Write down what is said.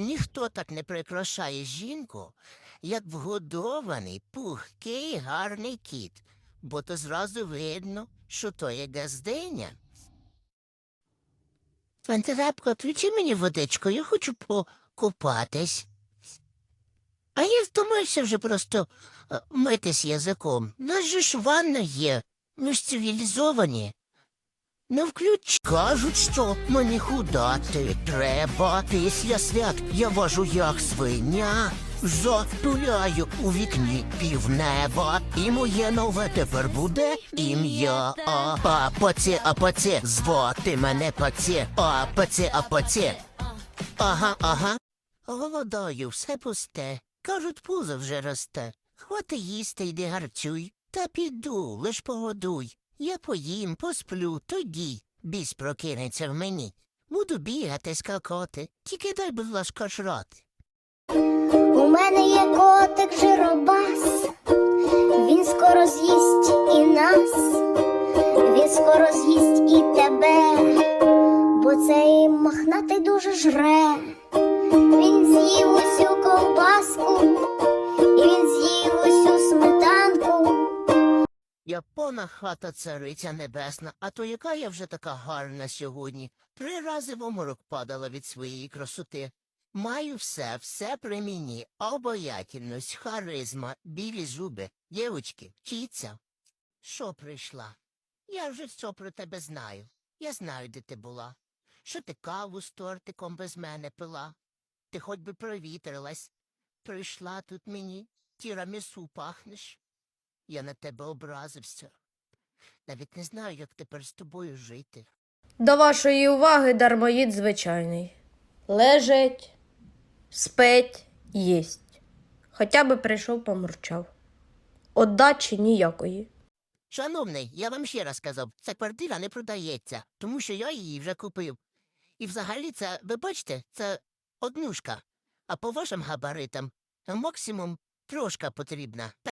Ніхто так не прикрашає жінку, як вгодований, пухкий, гарний кіт, бо то зразу видно, що то є газдиня. Пантерапко, включи мені водичку, я хочу покупатись. А я втомився вже просто е, митись язиком. Нас же ж ванна є. Ми ж цивілізовані. Ну, включ. Кажуть, що мені худати треба. Після свят я важу як свиня. Затуляю у вікні півнеба. І моє нове тепер буде ім'я. А, а паці, а паці, звати мене паці. А паці. Ага, ага. Голодаю, все пусте. Кажуть, пузо вже росте. Хвати їсти, йди гарчуй. Та піду, лиш погодуй. Я поїм, посплю, тоді біс прокинеться в мені. Буду бігати, скакати, тільки дай, будь ласка, жрати. У мене є котик жиробас, він скоро з'їсть і нас, він скоро з'їсть і тебе, бо цей мохнатий дуже жре. Він з'їв усю ковбаску, Япона хата цариця небесна, а то яка я вже така гарна сьогодні. Три рази в оморок падала від своєї красоти. Маю все, все при мені, обаятельність, харизма, білі зуби. Дівочки, вчіться. Що прийшла? Я вже все про тебе знаю. Я знаю, де ти була. Що ти каву з тортиком без мене пила? Ти хоч би провітрилась. Прийшла тут мені, тірамісу пахнеш. Я на тебе образився. Навіть не знаю, як тепер з тобою жити. До вашої уваги дармоїд звичайний. Лежить, спить, їсть. Хоча би прийшов помурчав. Отдачі ніякої. Шановний, я вам ще раз сказав, ця квартира не продається, тому що я її вже купив. І взагалі це, ви бачите, це однушка. А по вашим габаритам максимум трошка потрібна.